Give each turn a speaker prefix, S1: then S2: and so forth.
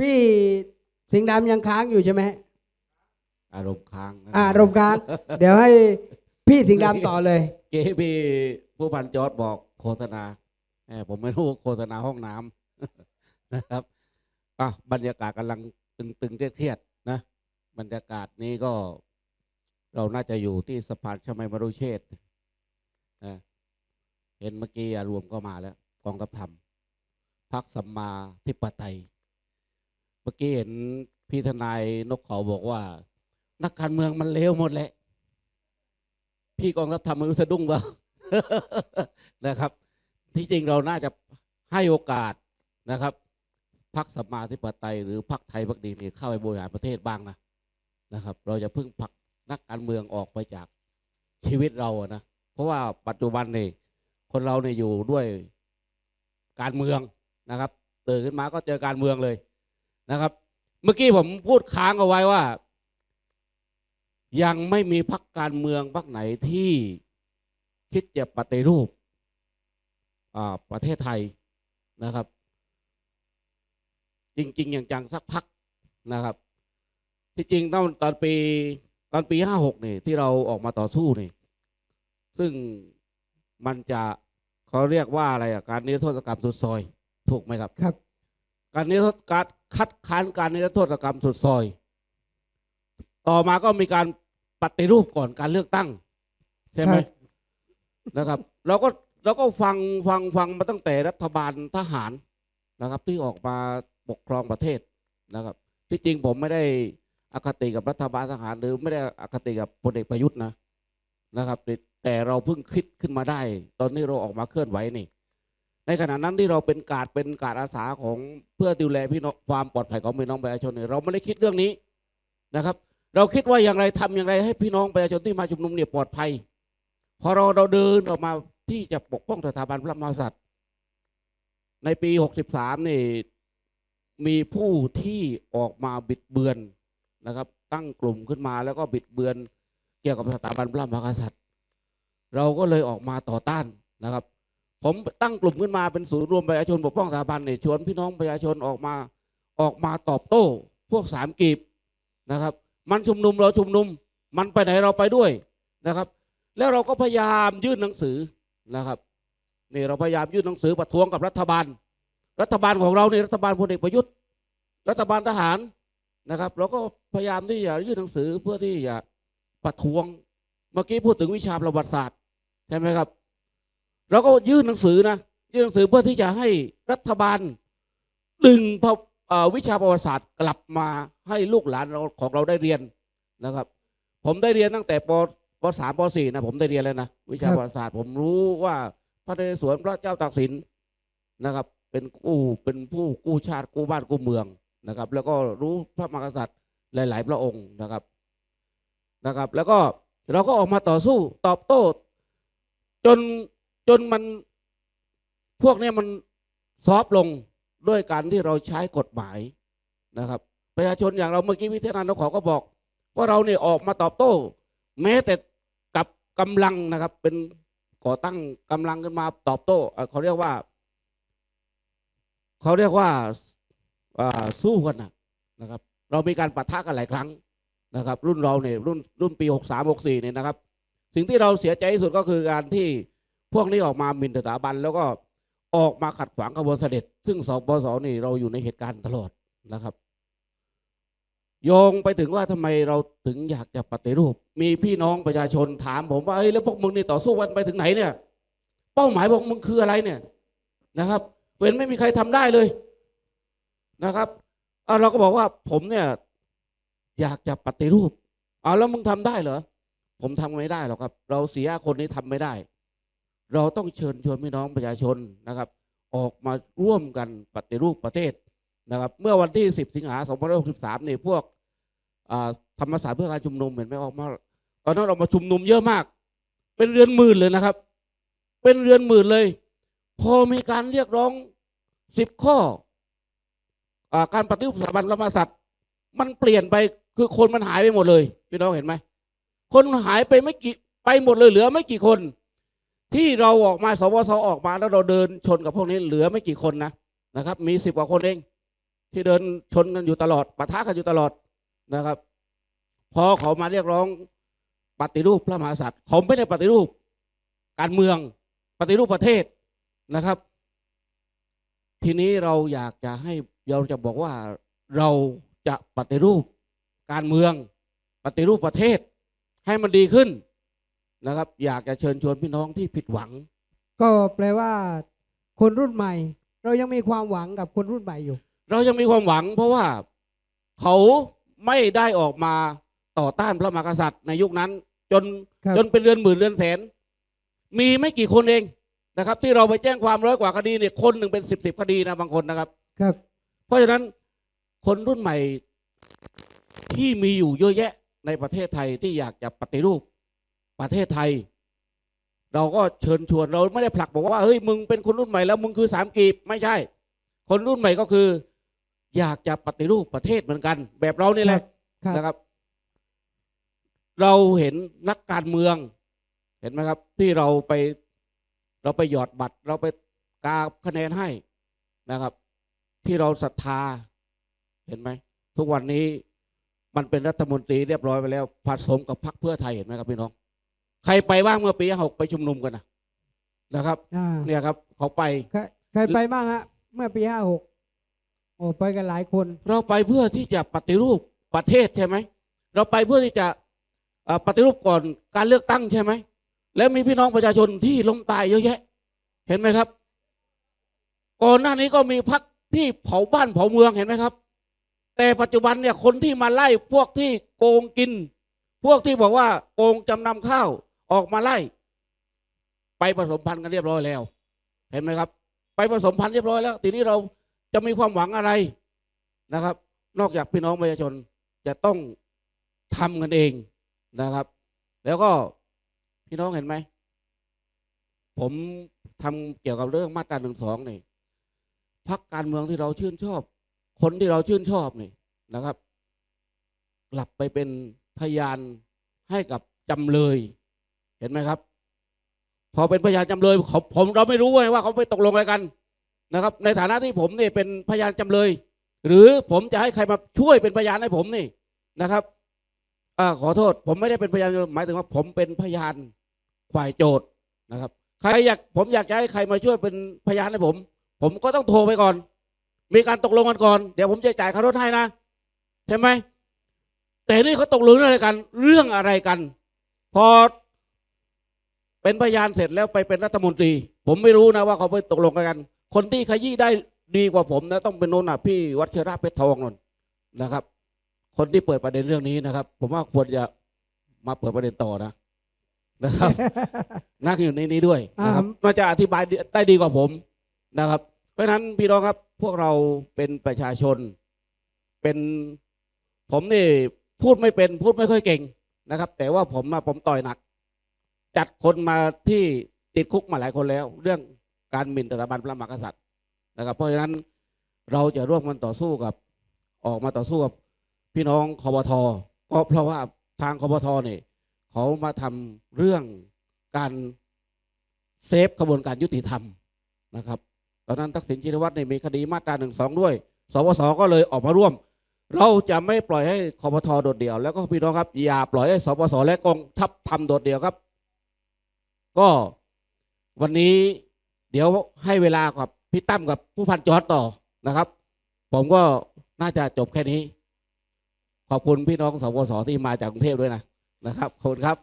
S1: พี่สิงห์ดำยังค้างอยู่ใช่ไหม
S2: อารมณ์ค้างนะ
S1: อ่ารมณ์ค้าง เดี๋ยวให้พี่สิงห์ดำต่อเลย
S2: เกพี่ผู้พันจอร์ดบอกโฆษณาแหมผมไม่รู้โฆษณาห้องน้ำนะครับอะบรรยากาศกำลังตึงๆเครียดๆนะ บรรยากาศนี้ก็ เราน่าจะอยู่ที่สะพานชมัยมรุเชษฐ์นะเห็นเมื่อกี้อะรวมก็มาแล้ว กองทัพธรรมพักสัมมาธิปไตย เมื่อกี้เห็นพี่ทนายนกเขาบอกว่า นักการเมืองมันเลวหมดแหละ พี่กองทัพทำมือสะดุ้งเปล่านะครับ ที่จริงเราน่าจะให้โอกาสนะครับพักสมาธิปไตยหรือพักไทยพักดีนี่เข้าไปบริหารประเทศบ้างนะนะครับ เราจะพึ่งผักนักการเมืองออกไปจากชีวิตเราอะนะเพราะว่าปัจจุบันนี่คนเราเนี่ยอยู่ด้วยการเมืองนะครับตื่นขึ้นมาก็เจอการเมืองเลย นะครับ เมื่อกี้ผมพูดค้างเอาไว้ว่า ยังไม่มีพักการเมืองพักไหนที่คิดจะปฏิรูปอ่าประเทศไทยนะครับ จริง ๆ อย่างจังสักพักนะครับ ที่จริงตอนตอนปีตอนปีห้าหกนี่ที่เราออกมาต่อสู้นี่ ซึ่งมันจะเขาเรียกว่าอะไรอะการนิรโทษกรรมสุดซอย ถูกไหมครับ
S1: ครับ
S2: การนิรโทษการ คัดค้านการนิรโทษกรรมสุดซอย ต่อมาก็มีการปฏิรูปก่อนการเลือกตั้ง ใช่ไหม
S1: ครับ
S2: นะครับ เราก็เราก็ฟังฟังฟังมาตั้งแต่รัฐบาลทหารนะครับ ที่ออกมาปกครองประเทศนะครับ ที่จริงผมไม่ได้อคติกับรัฐบาลทหาร หรือไม่ได้อคติกับพลเอกประยุทธ์นะนะครับ แต่แต่เราเพิ่งคิดขึ้นมาได้ ตอนนี้เราออกมาเคลื่อนไหวนี่ ในขณะนั้นที่เราเป็นการดเป็นการอาสาของเพื่อดูแลพี่น้องความปลอดภัยของพี่น้องประชาชนเนี่ยเราไม่ได้คิดเรื่องนี้นะครับ เราคิดว่าอย่างไรทำอย่างไรให้พี่น้องประชาชนที่มาชุมนุมเนี่ยปลอดภัย พอเราเราเดินออกมาที่จะปกป้องสถาบันพระมหากษัตริย์ ในปี 63 นี่มีผู้ที่ออกมาบิดเบือนนะครับ ตั้งกลุ่มขึ้นมาแล้วก็บิดเบือนเกี่ยวกับสถาบันพระมหากษัตริย์ เราก็เลยออกมาต่อต้านนะครับ ผมตั้งกลุ่มขึ้นมาเป็นศูนย์รวมประชาชนปกป้องสถาบันเนี่ยชวนพี่น้องประชาชนออกมาออกมาตอบโต้ พวกสามกีบนะครับ มันชุมนุมเราชุมนุม มันไปไหนเราไปด้วยนะครับ แล้วเราก็พยายามยื่นหนังสือนะครับนี่เราพยายามยื่นหนังสือประท้วงกับรัฐบาล รัฐบาลของเราเนี่ยรัฐบาลพลเอกประยุทธ์ รัฐบาลทหารนะครับ เราก็พยายามที่จะยื่นหนังสือเพื่อที่จะประท้วง เมื่อกี้พูดถึงวิชาประวัติศาสตร์ใช่ไหมครับ เราก็ยื่นหนังสือนะยื่นหนังสือเพื่อที่จะให้รัฐบาลดึงวิชาประวัติศาสตร์กลับมาให้ลูกหลานเราของเราได้เรียนนะครับ ผมได้เรียนตั้งแต่ปปสามปสี่นะผมได้เรียนแล้วนะวิชาประวัติศาสตร์ ผมรู้ว่าพระนเรศวรพระเจ้าตากสินนะครับ เป็นกู้เป็นผู้กู้ชาติกู้บ้านกู้เมืองนะครับ แล้วก็รู้พระมหากษัตริย์หลาย ๆ พระองค์นะครับนะครับ แล้วก็เราก็ออกมาต่อสู้ตอบโต้ จน จนมันพวกนี้มันซอฟลงด้วยการที่เราใช้กฎหมายนะครับ ประชาชนอย่างเราเมื่อกี้วิทยานนขอก็บอก ว่าเราเนี่ยออกมาตอบโต้ แม้แต่กับกำลังนะครับ เป็นก่อตั้งกำลังขึ้นมาตอบโต้เขาเรียกว่า เขาเรียกว่าสู้กันนะครับ เรามีการปะทะกันหลายครั้งนะครับ รุ่นเราเนี่ยรุ่นรุ่นปีหกสามหกสี่เนี่ยนะครับ สิ่งที่เราเสียใจที่สุดก็คือการที่ พวกนี้ออกมาหมิ่นสถาบันแล้วก็ออกมาขัดขวางกระบวนเสด็จ ซึ่งสปสนี่เราอยู่ในเหตุการณ์ตลอดนะครับ โยงไปถึงว่าทำไมเราถึงอยากจะปฏิรูป มีพี่น้องประชาชนถามผมว่าเอ้ยแล้วพวกมึงนี่ต่อสู้กันไปถึงไหนเนี่ย เป้าหมายพวกมึงคืออะไรเนี่ยนะครับเว้นไม่มีใครทำได้เลยนะครับเอาเราก็บอกว่าผมเนี่ยอยากจะปฏิรูปเอาแล้วมึงทำได้เหรอผมทำไม่ได้หรอกครับ เราเสียคนนี้ทำไม่ได้ เราต้องเชิญชวนพี่น้องประชาชนนะครับ ออกมาร่วมกันปฏิรูปประเทศนะครับ เมื่อวันที่ 10 สิงหาคม2563นี่พวกธรรมศาสตร์เพื่อการชุมนุมเห็นไหมออกมาตอนนั้นเรามาชุมนุมเยอะมาก เป็นเรือนหมื่นเลยนะครับ เป็นเรือนหมื่นเลย พอมีการเรียกร้องสิบข้ออการปฏิรูปสถาบันพระมหากษัตริย์มันเปลี่ยนไปคือคนมันหายไปหมดเลยพี่น้องเห็นไหมคนหายไปไม่กี่ไปหมดเลยเหลือไม่กี่คน ที่เราออกมาสวสออกมาแล้วเราเดินชนกับพวกนี้เหลือไม่กี่คนนะนะครับ มีสิบกว่าคนเอง ที่เดินชนกันอยู่ตลอดปะทะกันอยู่ตลอดนะครับ พอเขามาเรียกร้องปฏิรูปพระมหากษัตริย์เขาไม่ได้ปฏิรูป การเมืองปฏิรูปประเทศนะครับ ทีนี้เราอยากจะให้เราจะบอกว่าเราจะปฏิรูปการเมือง ปฏิรูปประเทศให้มันดีขึ้น นะครับ อยากจะเชิญชวนพี่น้องที่ผิดหวัง
S1: ก็แปลว่า คนรุ่นใหม่ เรายังมีความหวังกับคนรุ่นใหม่อยู่
S2: เรายังมีความหวัง เพราะว่าเขาไม่ได้ออกมาต่อต้านพระมหากษัตริย์ในยุคนั้น จน
S1: ครับ
S2: จนเป็นเรือนหมื่นเรือนแสน มีไม่กี่คนเองนะครับ ที่เราไปแจ้งความร้อยกว่าคดีเนี่ยคนหนึ่งเป็นสิบสิบคดีนะบางคนนะครับ
S1: ครับ
S2: เพราะฉะนั้นคนรุ่นใหม่ที่มีอยู่เยอะแยะในประเทศไทยที่อยากจะปฏิรูป ประเทศไทย เราก็เชิญชวนเราไม่ได้ผลักบอกว่าเฮ้ยมึงเป็นคนรุ่นใหม่แล้วมึงคือสามกีบไม่ใช่ คนรุ่นใหม่ก็คือ อยากจะปฏิรูปประเทศเหมือนกัน แบบเรานี่แหละ
S1: ครับ
S2: นะครับ เราเห็นนักการเมือง เห็นไหมครับ ที่เราไป เราไปหยอดบัตร เราไปกาคะแนนให้นะครับ ที่เราศรัทธา เห็นไหมทุกวันนี้มันเป็นรัฐมนตรีเรียบร้อยไปแล้วผสมกับพรรคเพื่อไทยเห็นไหมครับพี่น้อง ใครไปบ้างเมื่อปีหกไปชุมนุมกันนะนะครับ
S1: อ่า
S2: เนี่ยครับเขาไป
S1: ใครใครไปบ้างฮะ เมื่อปีห้าหกโอ้ไปกันหลายคน
S2: เราไปเพื่อที่จะปฏิรูปประเทศใช่ไหม เราไปเพื่อที่จะเอ่อปฏิรูปก่อนการเลือกตั้งใช่ไหม แล้วมีพี่น้องประชาชนที่ล้มตายเยอะแยะ เห็นไหมครับ ก่อนหน้านี้ก็มีพักที่เผาบ้านเผาเมืองเห็นไหมครับ แต่ปัจจุบันเนี่ยคนที่มาไล่พวกที่โกงกิน พวกที่บอกว่าโกงจำนำข้าว ออกมาไล่ ไปผสมพันธุ์กันเรียบร้อยแล้ว เห็นไหมครับ ไปผสมพันธุ์เรียบร้อยแล้ว ทีนี้เราจะมีความหวังอะไรนะครับ นอกจากพี่น้องประชาชนจะต้องทำกันเองนะครับ แล้วก็พี่น้องเห็นไหม ผมทำเกี่ยวกับเรื่องมาตราหนึ่งสองนี่พักการเมืองที่เราชื่นชอบ คนที่เราชื่นชอบนี่นะครับ กลับไปเป็นพยานให้กับจำเลย เห็นไหมครับ พอเป็นพยานจำเลยผมเราไม่รู้ไงว่าเขาไปตกลงอะไรกันนะครับ ในฐานะที่ผมนี่เป็นพยานจำเลย หรือผมจะให้ใครมาช่วยเป็นพยานให้ผมนี่นะครับอขอโทษ ผมไม่ได้เป็นพยานหมายถึงว่าผมเป็นพยานฝ่ายโจทย์นะครับ ใครอยากผมอยากจะให้ใครมาช่วยเป็นพยานให้ผม ผมก็ต้องโทรไปก่อน มีการตกลงกันก่อน เดี๋ยวผมจะจ่ายค่ารถให้นะใช่ไหมแต่นี่เขาตกลงเรื่องอะไรกัน เรื่องอะไรกัน พอ เป็นพยานเสร็จแล้วไปเป็นรัฐมนตรี ผมไม่รู้นะว่าเขาไปตกลงกัน คนที่ขยี้ได้ดีกว่าผมนะต้องเป็นโนนน่ะพี่วัชระเพชรทองนนนะครับ คนที่เปิดประเด็นเรื่องนี้นะครับ ผมว่าควรจะมาเปิดประเด็นต่อนะนะครับนั่งอยู่ในนี้ด้วยนะครับน่าจะอธิบายได้ดีกว่าผมนะครับ เพราะฉะนั้นพี่น้องครับ พวกเราเป็นประชาชน เป็นผมนี่พูดไม่เป็นพูดไม่ค่อยเก่งนะครับ แต่ว่าผมมาผมต่อยหนัก จัดคนมาที่ติดคุกมาหลายคนแล้ว เรื่องการหมิ่นสถาบันพระมหากษัตริย์นะครับ เพราะฉะนั้นเราจะร่วมกันต่อสู้กับ ออกมาต่อสู้กับพี่น้องคอปทก็เพราะว่าทางคอปทเนี่ยเขามาทำเรื่องการเซฟกระบวนการยุติธรรมนะครับ ตอนนั้นทักษิณชินวัตรเนี่ยมีคดีมาตราหนึ่งสองด้วย สวสก็เลยออกมาร่วม เราจะไม่ปล่อยให้คอปทโดดเดี่ยว แล้วก็พี่น้องครับอย่าปล่อยให้สปสและกองทัพทำโดดเดี่ยวครับ ก็วันนี้เดี๋ยวให้เวลากับพี่ตั้มกับผู้พันจอร์ดต่อนะครับ ผมก็น่าจะจบแค่นี้ ขอบคุณพี่น้องสวสที่มาจากกรุงเทพด้วยนะนะครับขอบคุณครับ